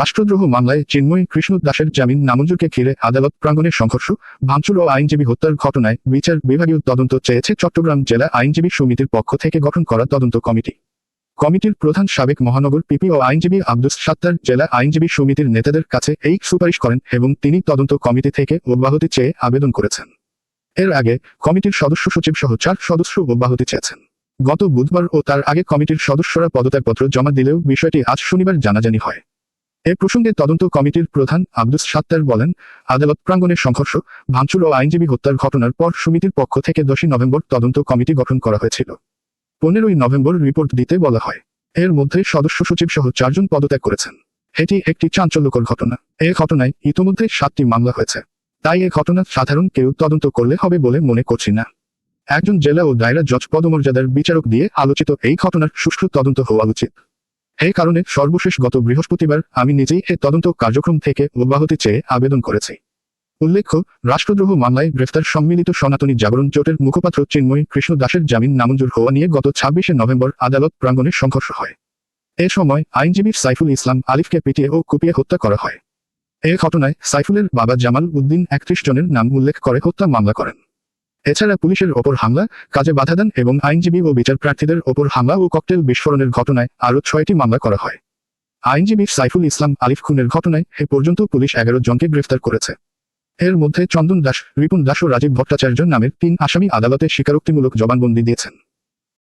রাষ্ট্রদ্রোহ মামলায় চিন্ময়ী কৃষ্ণ দাসের জামিন নামঞ্জুরকে ঘিরে আদালত প্রাঙ্গণের সংঘর্ষ, ভাঙচুর ও আইনজীবী হত্যার ঘটনায় বিচার বিভাগীয় তদন্ত চেয়েছে চট্টগ্রাম জেলা আইনজীবী সমিতির পক্ষ থেকে গঠন করা তদন্ত কমিটি। কমিটির প্রধান সাবেক মহানগর পিপি ও আইনজীবী আব্দুস সাত্তার জেলা আইনজীবী সমিতির নেতাদের কাছে এই সুপারিশ করেন এবং তিনি তদন্ত কমিটি থেকে অব্যাহতি চেয়ে আবেদন করেছেন। এর আগে কমিটির সদস্য সচিব সহ চার সদস্য অব্যাহতি চেয়েছেন। গত বুধবার ও তার আগে কমিটির সদস্যরা পদত্যাগপত্র জমা দিলেও বিষয়টি আজ শনিবার জানাজানি হয়। এ প্রসঙ্গে তদন্ত কমিটির প্রধান আব্দুস সাত্তার বলেন, আদালত প্রাঙ্গণের সংঘর্ষ, ভাঙচুর ও আইনজীবী হত্যার ঘটনার পর সমিতির পক্ষ থেকে দশই নভেম্বর তদন্ত কমিটি গঠন করা হয়েছিল। পনেরোই নভেম্বর রিপোর্ট দিতে বলা হয়। এর মধ্যে সদস্য সচিব সহ চারজন পদত্যাগ করেছেন। এটি একটি চাঞ্চল্যকর ঘটনা। এ ঘটনায় ইতোমধ্যে সাতটি মামলা হয়েছে। তাই এ ঘটনা সাধারণ কেউ তদন্ত করলে হবে বলে মনে করছি না। একজন জেলা ও দায়রা জজ পদমর্যাদার বিচারক দিয়ে আলোচিত এই ঘটনার সুষ্ঠু তদন্ত হওয়া উচিত। এই কারণে সর্বশেষ গত বৃহস্পতিবার আমি নিজেই এ তদন্ত কার্যক্রম থেকে অব্যাহতি চেয়ে আবেদন করেছি। উল্লেখ্য, রাষ্ট্রদ্রোহ মামলায় গ্রেফতার সম্মিলিত সনাতনী জাগরণ জোটের মুখপাত্র চিন্ময়ী কৃষ্ণ দাসের জামিন নামঞ্জুর হওয়া নিয়ে গত ছাব্বিশে নভেম্বর আদালত প্রাঙ্গণে সংঘর্ষ হয়। এ সময় আইনজীবী সাইফুল ইসলাম আলিফকে পিটিয়ে ও কুপিয়ে হত্যা করা হয়। এ ঘটনায় সাইফুলের বাবা জামাল উদ্দিন একত্রিশ জনের নাম উল্লেখ করে হত্যা মামলা করেন। এছাড়া পুলিশের ওপর হামলা, কাজে বাধা দেন এবং আইনজীবী ও বিচার প্রার্থীদের ওপর হামলা ও ককটেল বিস্ফোরণের ঘটনায় আরও ছয়টি মামলা করা হয়। আইনজীবী সাইফুল ইসলাম আলিফ খুনের ঘটনায় এ পর্যন্ত পুলিশ এগারো জনকে গ্রেফতার করেছে। এর মধ্যে চন্দন দাস, রিপুন দাস ও রাজীব ভট্টাচার্য নামের তিন আসামি আদালতে স্বীকারোক্তিমূলক জবানবন্দি দিয়েছেন।